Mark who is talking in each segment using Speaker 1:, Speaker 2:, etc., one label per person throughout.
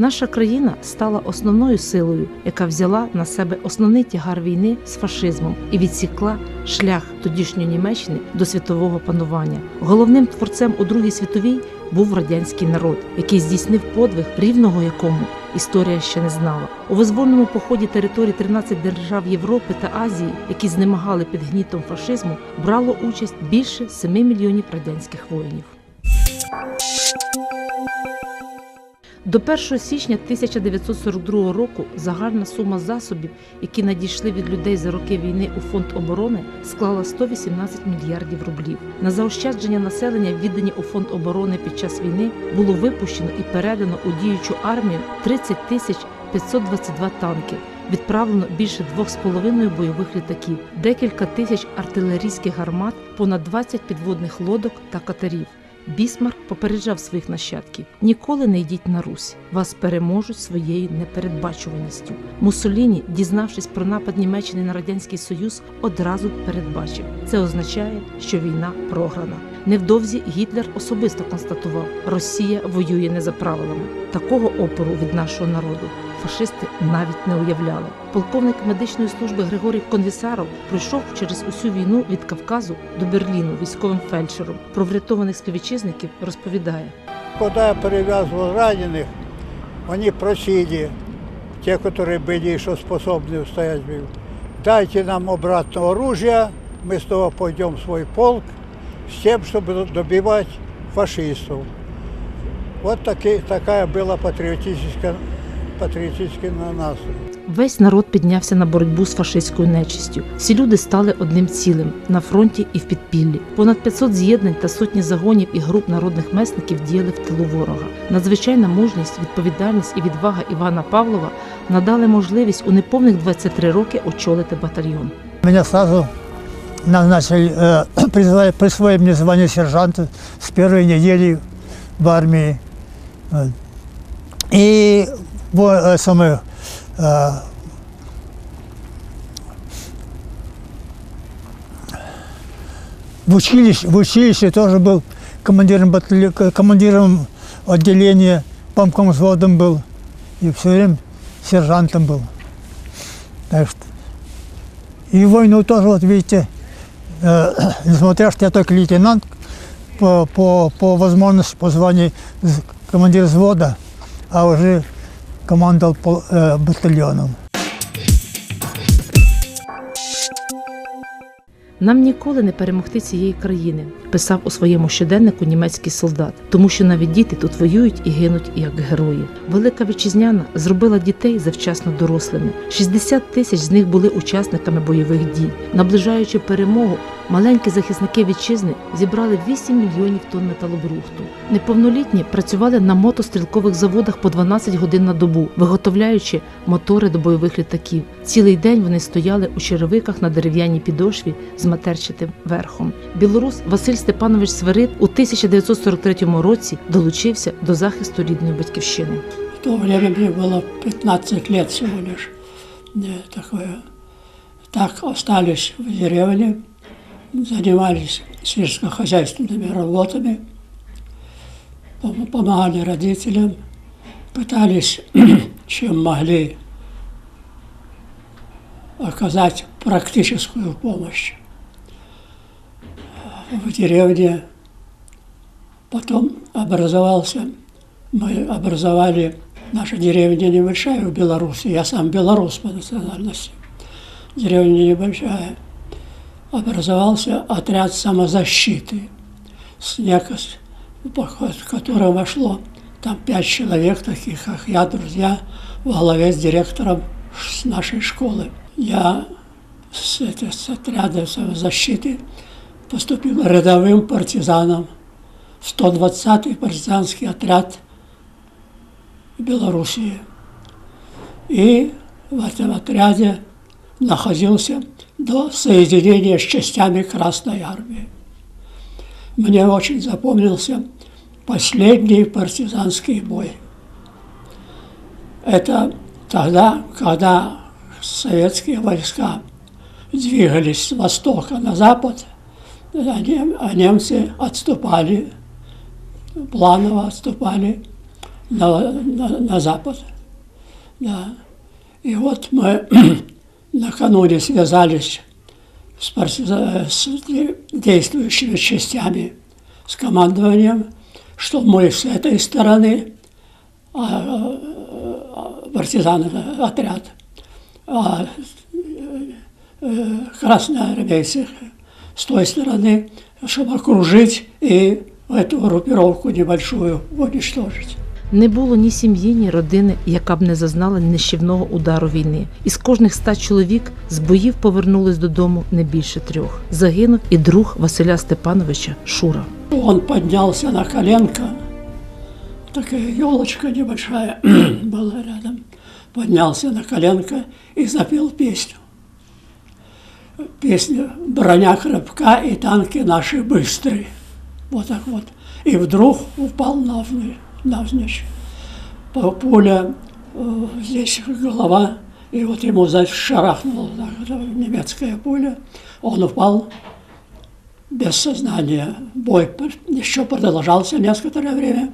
Speaker 1: Наша країна стала основною силою, яка взяла на себе основний тягар війни з фашизмом і відсікла шлях тодішньої Німеччини до світового панування. Головним творцем у Другій світовій був радянський народ, який здійснив подвиг, рівного якому історія ще не знала. У визвольному поході території 13 держав Європи та Азії, які знемагали під гнітом фашизму, брало участь більше 7 мільйонів радянських воїнів. До 1 січня 1942 року загальна сума засобів, які надійшли від людей за роки війни у фонд оборони, склала 118 мільярдів рублів. На заощадження населення, віддані у фонд оборони під час війни, було випущено і передано у діючу армію 30 тисяч 522 танки. Відправлено більше 2,5 бойових літаків, декілька тисяч артилерійських гармат, понад 20 підводних лодок та катерів. Бісмарк попереджав своїх нащадків: ніколи не йдіть на Русь, вас переможуть своєю непередбачуваністю. Муссоліні, дізнавшись про напад Німеччини на радянський союз, одразу передбачив. Це означає, що війна програна. Невдовзі Гітлер особисто констатував: Росія воює не за правилами. Такого опору від нашого народу фашисти навіть не уявляли. Полковник медичної служби Григорій Конвісаров пройшов через усю війну від Кавказу до Берліну військовим фельдшером. Про врятованих співвітчизників розповідає.
Speaker 2: Когда я перевязывал раненых, они просили, те, которые были еще способны устоять, в бою, дайте нам обратно оружие, мы снова пойдем в свой полк с тем, чтобы добивать фашистов. Вот таки, такая была патриотическая, патриотический настрой.
Speaker 1: Весь народ піднявся на боротьбу з фашистською нечистю. Всі люди стали одним цілим на фронті і в підпіллі. Понад 500 з'єднань та сотні загонів і груп народних месників діяли в тилу ворога. Надзвичайна мужність, відповідальність і відвага Івана Павлова надали можливість у неповних 23 роки очолити батальйон.
Speaker 3: Меня сразу назначили, э, призвали- присвоили мне звание сержанта с первой недели в армии. Вот. И во- э, самое, э, в училище, в училище тоже был командиром, батальо- к- командиром отделения, помком взводом был. И все время сержантом был. Так что и войну тоже, вот видите, э, несмотря что я только лейтенант, по, по, по возможности, по званию командир взвода, а уже командовал пол-
Speaker 1: Нам ніколи не перемогти цієї країни, писав у своєму щоденнику німецький солдат, тому що навіть діти тут воюють і гинуть як герої. Велика вітчизняна зробила дітей завчасно дорослими. 60 тисяч з них були учасниками бойових дій. Наближаючи перемогу, маленькі захисники вітчизни зібрали 8 мільйонів тонн металобрухту. Неповнолітні працювали на мотострілкових заводах по 12 годин на добу, виготовляючи мотори до бойових літаків. Цілий день вони стояли у черевиках на дерев'яній підошві з матерчатим верхом. Білорус Василь Степанович Свирид у 1943 році долучився до захисту рідної батьківщини.
Speaker 4: В то время мне было 15 лет всего лишь. Да, такое. Так остались в деревне, занимались сельскохозяйственными работами, пом- помогали родителям, пытались, чем могли, Оказать практическую помощь в деревне. Потом образовался мы образовали, наша деревня небольшая в Беларуси, я сам белорус по национальности, деревня небольшая, образовался отряд самозащиты, с поход в который вошло там пять человек, таких как я, друзья, во главе с директором с нашей школы. Я с, это, с отряда самозащиты поступил рядовым партизаном в 120-й партизанский отряд Белоруссии. И в этом отряде находился до соединения с частями Красной Армии. Мне очень запомнился последний партизанский бой. Это тогда, когда советские войска двигались с востока на запад, а нем- немцы отступали, планово отступали на, на, на запад. Да. И вот мы накануне связались с, партиза- с действующими частями, с командованием, что мы с этой стороны, а, а, партизаны, отряд, а э, э, красноармейцы с той стороны, чтобы окружить и эту группировку небольшую уничтожить.
Speaker 1: Не було ні сім'ї, ні родини, яка б не зазнала нищівного удару війни. Із кожних ста чоловік з боїв повернулись додому не більше трьох. Загинув і друг Василя Степановича Шура.
Speaker 4: Он поднялся на коленко, такая елочка небольшая была рядом, Поднялся на коленко и запел песню. Песня «Броня крепка и танки наши быстрые». Вот так вот. И вдруг упал навзничь. навзничь. Пуля э, здесь голова, и вот ему зашарахнула так, это немецкая пуля. Он упал без сознания. Бой еще продолжался некоторое время,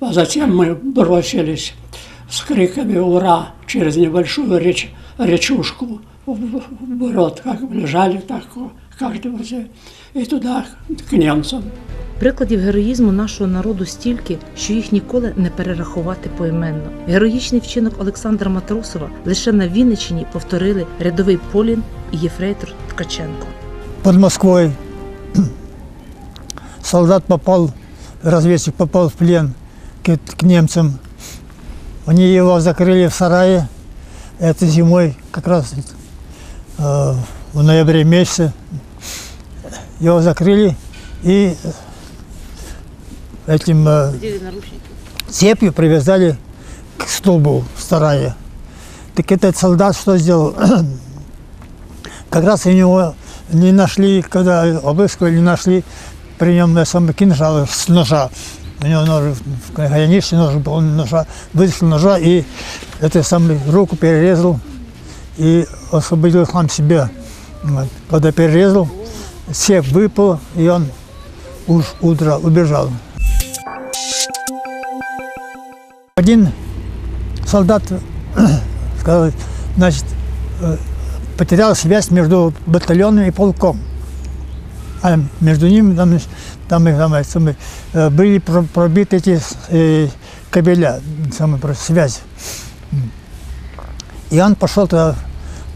Speaker 4: а затем мы бросились с криками «Ура!» через небольшую реч, речушку в- в- как лежали, так как-нибудь, и туда, к немцам.
Speaker 1: Прикладів героїзму нашого народу стільки, що їх ніколи не перерахувати поіменно. Героїчний вчинок Олександра Матросова лише на Вінниччині повторили рядовий Полін і єфрейтор Ткаченко.
Speaker 3: Под Москвой солдат попал, разведчик попал в плен к, к немцам. Они его закрыли в сарае. Это зимой, как раз э, в ноябре месяце. Его закрыли и этим э, цепью привязали к столбу в сарае. Так этот солдат что сделал? как раз у него не нашли, когда обыскивали, не нашли при нем самый кинжал с ножа. У него нож, границе нож он ножа, вытащил ножа и это самый руку перерезал и освободил сам себя. Вот. Когда перерезал, цепь выпал, и он уж утро убежал. Один солдат сказал, значит, э, потерял связь между батальоном и полком. А между ними там, там, там, там, э, были про- пробиты эти э, кабеля, самая про- связь. М. И он пошел туда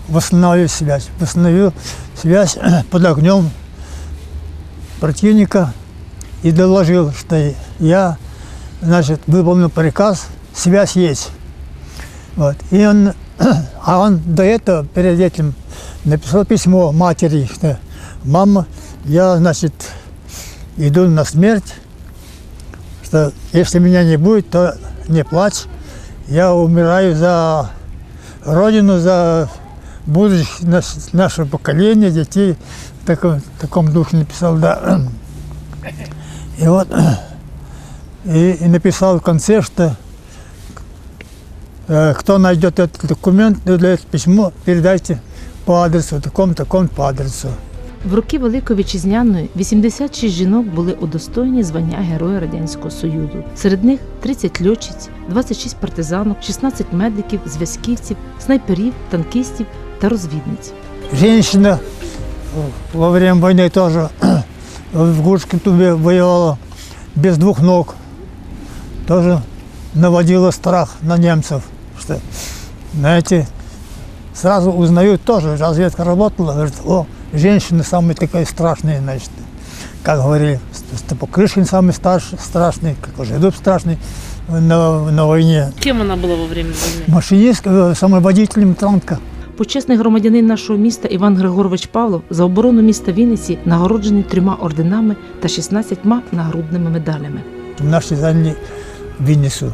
Speaker 3: восстановить связь. Восстановил связь под огнем противника и доложил, что я значит, выполнил приказ, связь есть. Вот. И он, а он до этого, перед этим, написал письмо матери, что мама, я, значит, иду на смерть, что если меня не будет, то не плачь, я умираю за родину, за будущее наш- наше поколение, детей. В таком, в таком духе написал, да. И вот, и, и написал в конце, что Э, Кто найдет этот документ, или это письмо, передайте по адресу, такому по адресу.
Speaker 1: В роки Великої Вітчизняної 86 жінок були удостоєні звання Героя Радянського Союзу. Серед них 30 льотчиць, 26 партизанок, 16 медиків, зв'язківців, снайперів, танкістів та розвідниць.
Speaker 3: Э, во время войны тоже в Гурской тубе воевала без двух ног. Тоже наводила страх на немцев. Что, знаете, сразу узнают тоже, разведка работала, говорит, о, женщины самые такие страшные, значит. Как говорили, Степокрышкин самый старший, страшный, как Жидов страшный на, на войне.
Speaker 1: Ким вона була во время війни?
Speaker 3: Машинист, э, самый водителем танка.
Speaker 1: Почесний громадянин нашого міста Іван Григорович Павлов за оборону міста Вінниці нагороджений трьома орденами та 16 нагрудними медалями.
Speaker 3: Наши заняли Винницу.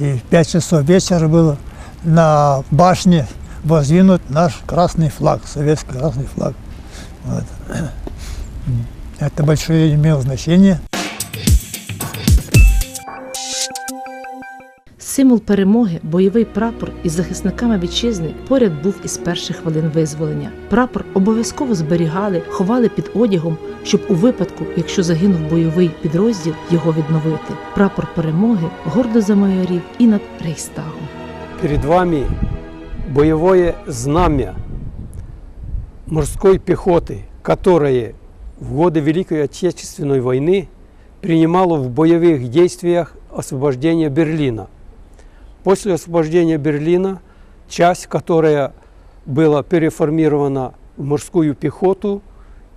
Speaker 3: И в 5 часов вечера было на башне воздвинут наш красный флаг, советский красный флаг. Вот. Это большое имело значение.
Speaker 1: З Символ перемоги, бойовий прапор із захисниками вітчизни поряд був із перших хвилин визволення. Прапор обов'язково зберігали, ховали під одягом, щоб у випадку, якщо загинув бойовий підрозділ, його відновити. Прапор перемоги гордо замайорів і над Рейхстагом.
Speaker 5: Перед вами боевое знамя морской пехоты, которое в годы Великой Отечественной войны принимало в боевых действиях освобождение Берлина. После освобождения Берлина часть, которая была переформирована в морскую пехоту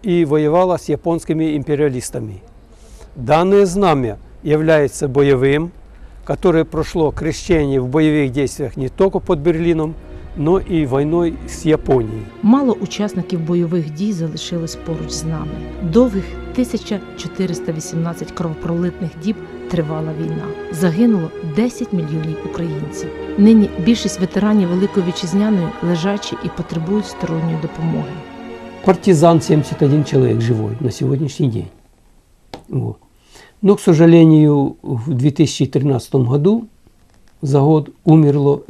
Speaker 5: и воевала с японскими империалистами. Данное знамя является боевым, которое прошло крещение в боевых действиях не только под Берлином, но и войной с Японией.
Speaker 1: Мало учасників бойових дій залишилось поруч з нами. Довгих 1418 кровопролитних діб тривала війна. Загинуло 10 мільйонів українців. Нині більшість ветеранів Великої Вітчизняної лежачі і потребують сторонньої допомоги.
Speaker 5: Партизан 71 человек живой на сегодняшний день. Вот. Но, к сожалению, в 2013 году за год умерло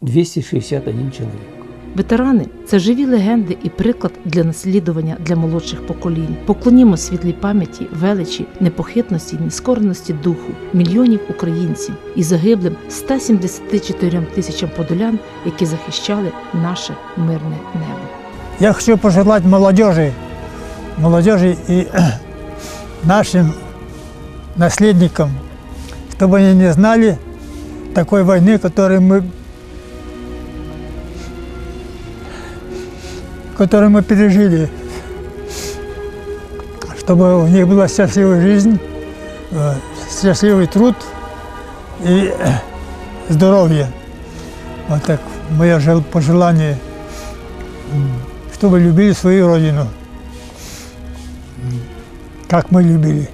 Speaker 5: 2261 человек.
Speaker 1: Ветерани це живі легенди і приклад для наслідування для молодших поколінь. Поклонімо світлій пам'яті, величі, непохитності, й нескореності духу мільйонів українців і загиблим 174 тисячам подолян, які захищали наше мирне небо.
Speaker 3: Я хочу пожелать молодежи, молодежи и нашим наследникам, чтобы они не знали такой войны, которую мы, которую мы пережили, чтобы у них была счастливая жизнь, э, счастливый труд и э, здоровье. Вот так мое жел- пожелание чтобы любили свою родину, как мы любили.